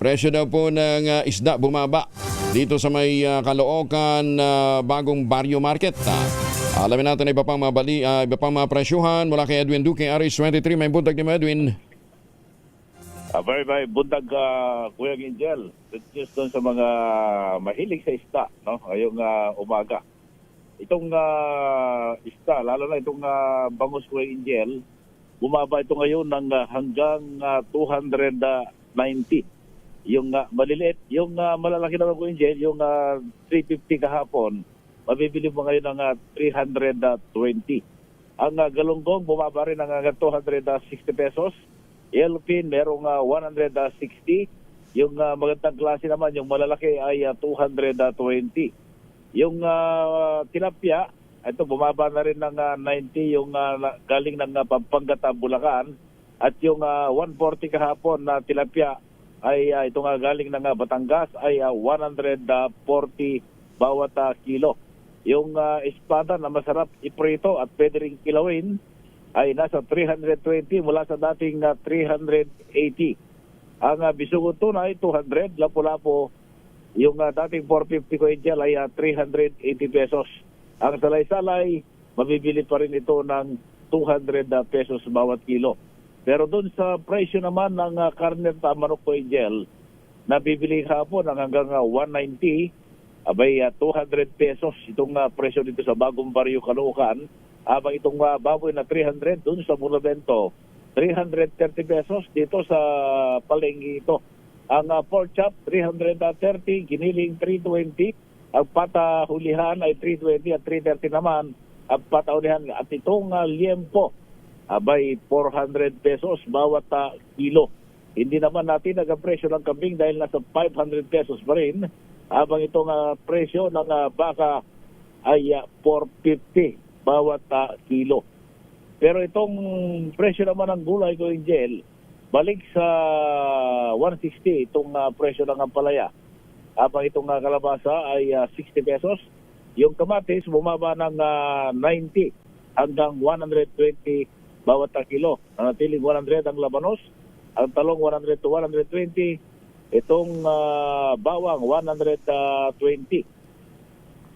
Presyo daw po ng ah, isda bumaba dito sa may ah, Caloocan ah, bagong Barrio Market. Ah, alamin natin iba pang mga bali, ah, iba pang mga presyuhan mula kay Edwin Duque, RS23. May buntag ni Edwin. Ah, very, very bundag uh, Kuya Gingel. Just doon sa mga mahilig sa ista, no? Ngayong ah, umaga. Itong ah, ista, lalo na itong uh, bangus Kuya Gingel, bumaba ito ngayon ng ah, hanggang ah, 290. Yung ah, maliliit, yung ah, malalaki naman Kuya Gingel, yung ah, 350 kahapon, mabibili mo ngayon ng ah, 320. Ang uh, galunggong bumaba rin ng hanggang 260 pesos. Yellowfin merong ah, 160. Yung ah, magandang klase naman, yung malalaki ay ah, 220. Yung ah, tilapia, ito bumaba na rin ng ah, 90 yung ah, na- galing ng uh, Pampanga Bulacan. At yung ah, 140 kahapon na tilapia ay ah, ito nga galing ng Batangas ay ah, 140 bawat ah, kilo. Yung ah, espada na masarap iprito at pwede rin kilawin ay nasa 320 mula sa dating ah, 380. Ang uh, bisugo tunay 200, lapu-lapo yung ah, dating 450 ko angel ay ah, 380 pesos. Ang salay-salay mabibili pa rin ito ng 200 ah, pesos bawat kilo. Pero doon sa presyo naman ng uh, karne at manok ko angel, nabibili hapon ng hanggang ah, 190 abay ah, 200 pesos itong ah, presyo dito sa bagong baryo Caloocan. Habang itong ah, baboy na 300 dun sa Monumento 330 pesos dito sa palengke ito. Ang ah, pork chop 330 giniling 320 ang pata hulihan ay 320 at 330 naman ang pata hulihan at itong ah, liempo abay 400 pesos bawat ah, kilo hindi naman natin nag-presyo ng kambing dahil nasa 500 pesos pa rin habang itong ah, presyo ng ah, baka ay ah, 450 bawat ah, kilo. Pero itong presyo naman ng gulay ko in gel, balik sa 160 itong ah, presyo ng ampalaya. Habang itong ah, kalabasa ay ah, 60 pesos. Yung kamatis bumaba ng ah, 90 hanggang 120 bawat ah, kilo. Nanatiling 100 ang labanos, ang talong 100 to 120, itong ah, bawang 120.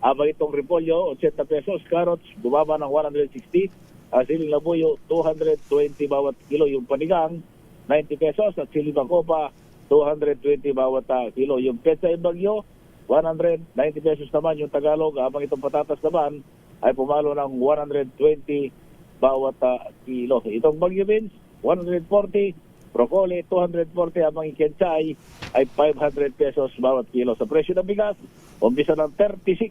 Habang itong repolyo, 80 pesos, carrots, bumaba ng 160, uh, siling labuyo, 220 bawat kilo. Yung panigang, 90 pesos, at siling bangkopa, 220 bawat ah, kilo. Yung petsa yung bagyo, 190 pesos naman yung Tagalog. Habang itong patatas naman, ay pumalo ng 120 bawat ah, kilo. Itong bagyo beans, 140, broccoli, 240, habang yung kenchay ay 500 pesos bawat kilo. Sa presyo ng bigas, umpisa ng 36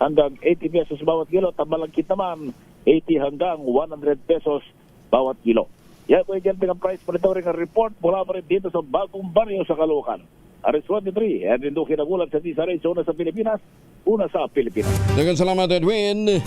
hanggang 80 pesos bawat kilo. Tamalangkit naman, 80 hanggang 100 pesos bawat kilo. Yan po yung ang price monitoring ang report mula pa rin dito sa bagong baryo sa Caloocan. Aris 23, Edwin Duque nagulat sa Tisa Ray, una sa Pilipinas, una sa Pilipinas. Dagan salamat, Edwin.